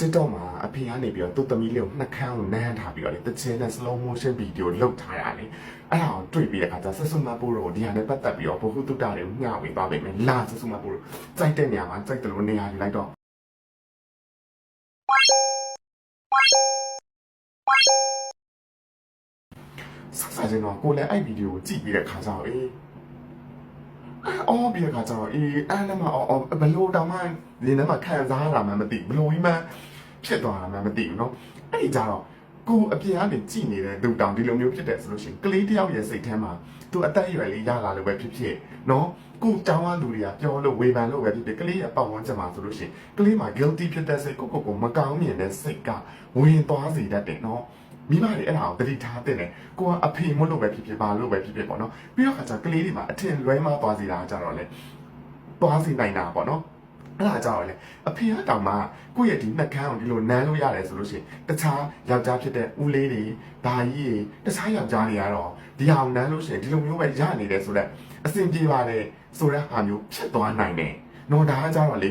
TikTok မှာအဖေကနေပြီးတော့သူ့သမီးလေးကိုနှက်ခမ်းကိုနမ်းထားပြီးတော့လေတချင်နဲ့ slow motion video လုပ်ထားရလေအဲ့ဒါကိုတွေ့ပြီးတဲ့အခါကျဆက်စုမပိုးတော့ဒီဟာနဲ့ပတ်သက်ပြီးတော့ဘဟုတုတ္တတွေကိုမျှဝေသွားပေးမယ်လာဆက်စုမပိုးတော့ကြိုက်တဲ့နေရာမှာကြိုက်တယ်လို့နေရာယူလိုက်တော့ဆက်စားခြင်းတော့ကိုလည်းအဲ့ဗီဒီယိုကိုကြည့်ပြီးတဲ့အခါကျတော့ အေး အော်ပြီးတဲ့ခါကျတော့အေးအဲ့လည်းမအော်အော်ဘလို့တောင်မှဒီထဲမှာခံစားရတာမှမသိဘူးဘလို့ကြီးမှဖြစ်သွားတာမှမသိဘူးเนาะအဲ့ဒီကြတော့ကိုအပြင်ကနေကြည်နေတဲ့သူတောင်ဒီလိုမျိုးဖြစ်တယ်ဆိုလို့ရှိရင်ကလေးတယောက်ရဲ့စိတ်ထဲမှာသူအသက်အရွယ်လေးရလာလို့ပဲဖြစ်ဖြစ်เนาะကိုတောင်းဝလူတွေကပြောလို့ဝေဖန်လို့ပဲဖြစ်ဖြစ်ကလေးရဲ့ပတ်ဝန်းကျင်မှာဆိုလို့ရှိရင်ကလေးမှာ guilty ဖြစ်တဲ့စိတ်ကိုကိုကိုမကောင်းမြင်တဲ့စိတ်ကဝင်သွားစေတတ်တယ်เนาะ မိမတွေအဲ့ဒါကိုတတိထားတဲ့တယ်ကိုကအဖေမလို့ပဲဖြစ်ဖြစ်ပါလို့ပဲဖြစ်ဖြစ်ပေါ့နော်ပြီးတော့ခါကျကလေးတွေမှာအထင်လွဲမှားသွားစေတာကြတော့လေသွားစေနိုင်တာပေါ့နော်အဲ့ဒါကြတော့လေအဖေကတောင်မှကိုယ့်ရဲ့ဒီနှက်ခမ်းကိုဒီလိုနမ်းလို့ရတယ်ဆိုလို့ရှိရင်တခြားယောက်ျားဖြစ်တဲ့ဦးလေးတွေဒါကြီးတွေတခြားယောက်ျားတွေကတော့ဒီဟာကိုနမ်းလို့ရှိရင်ဒီလိုမျိုးပဲရနေတယ်ဆိုတော့အဆင်ပြေပါတယ်ဆိုတဲ့ဟာမျိုးဖြစ်သွားနိုင်တယ်နော်ဒါကကြတော့လေ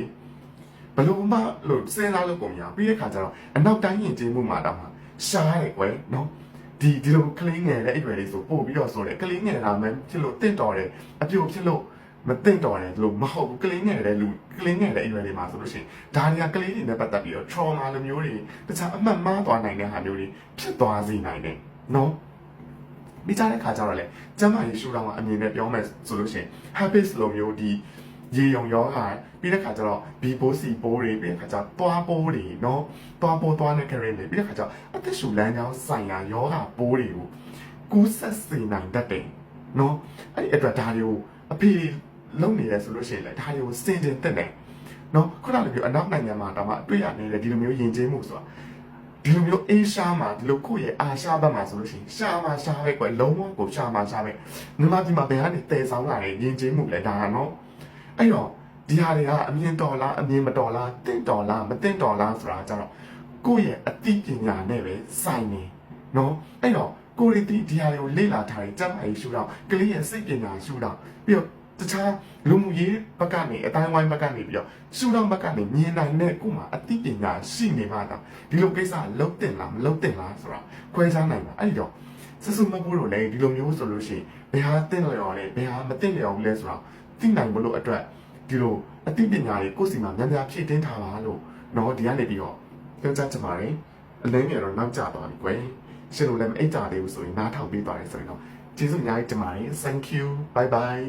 ဘလို့မှလို့စဉ်းစားလို့ပုံမရပြီးတဲ့ခါကျတော့အနောက်တိုင်းယဉ်ကျေးမှုမှာတော့မှ ရှားတယ်ကွယ်နော်ဒီဒီလိုကလေးငယ်တဲ့အရွယ်လေးဆိုပို့ပြီးတော့ဆိုတယ်ကလေးငယ်တာမှဖြစ်လို့တင့်တော်တယ်အပြိုဖြစ်လို့မတင့်တော်တယ်လို့မဟုတ်ဘူးကလေးငယ်တဲ့လူကလေးငယ်တဲ့အရွယ်လေးမှာဆိုလို့ရှိရင်ဒါတွေကကလေးတွေနဲ့ပတ်သက်ပြီးတော့ trauma လိုမျိုးတွေတခြားအမှတ်မှားသွားနိုင်တဲ့ဟာမျိုးတွေဖြစ်သွားစေနိုင်တယ်နော်ပြီးကြတဲ့ခါကျတော့လေကျမရေရှူတော်မှာအမြင်နဲ့ပြောမယ်ဆိုလို့ရှိရင် habits လိုမျိုးဒီ ရေယုံရောဟာပြီးတဲ့ခါကျတော့ B ပိုး C ပိုးတွေပြီးတဲ့ခါကျတော့တွားပိုးတွေနော်တွားပိုးတွားနဲ့ carry တွေပြီးတဲ့ခါကျတော့အသက်ရှူလမ်းကြောင်းဆိုင်ရာယောဂပိုးတွေကိုကူးဆက်စေနိုင်တတ်တယ်နော်အဲ့ဒီအတွက်ဒါတွေကိုအဖေလုံနေတယ်ဆိုလို့ရှိရင်လေဒါတွေကိုစင်တင်တက်တယ်နော်ခုနကပြောအနောက်နိုင်ငံမှာတော့မှတွေ့ရနေတဲ့ဒီလိုမျိုးယဉ်ကျေးမှုဆိုတာဒီလိုမျိုးအေးရှားမှာဒီလိုကိုယ့်ရဲ့အာရှားဘက်မှာဆိုလို့ရှိရင်ရှားမှာရှားပဲကွယ်လုံးဝကိုရှားမှာရှားပဲမြန်မာပြည်မှာဘယ်ကနေတည်ဆောင်လာတဲ့ယဉ်ကျေးမှုလဲဒါကနော် အဲ့တော့ဒီဟာတွေကအမြင်တော်လားအမြင်မတော်လားတင့်တော်လားမတင့်တော်လားဆိုတာကြတော့ကိုယ့်ရဲ့အသိပညာနဲ့ပဲဆိုင်နေနော်အဲ့တော့ကိုရီတီဒီဟာတွေကိုလေ့လာထားရင်စက်ပါရေးရှုတော့ကလေးရဲ့စိတ်ပညာရှုတော့ပြီးတော့တခြားလူမှုရေးဘက်ကနေအတိုင်းဝိုင်းဘက်ကနေပြီးတော့ရှုတော့ဘက်ကနေမြင်နိုင်တဲ့ကိုယ်မှာအသိပညာရှိနေမှတော့ဒီလိုကိစ္စလုံးတင်လားမလုံးတင်လားဆိုတာခွဲခြားနိုင်တာအဲ့ဒီတော့စစမဘူးလို့လည်းဒီလိုမျိုးဆိုလို့ရှိရင်ဘယ်ဟာတင့်လျော်လဲဘယ်ဟာမတင့်လျော်ဘူးလဲဆိုတော့ သိနိုင်မလို့အတွက်ဒီလိုအသိပညာတွေကိုယ်စီမှာများများဖြည့်တင်းထားပါလို့နော်ဒီကနေပြီးတော့ပြောကြားချင်ပါတယ်အလဲငယ်တော့နောက်ကျသွားပြီကွယ်ရှင်တို့လည်းမအိတ်ကြသေးဘူးဆိုရင်နားထောင်ပြီးပါတယ်ဆိုရင်တော့ကျေးဇူးအများကြီးတင်ပါတယ် thank you bye bye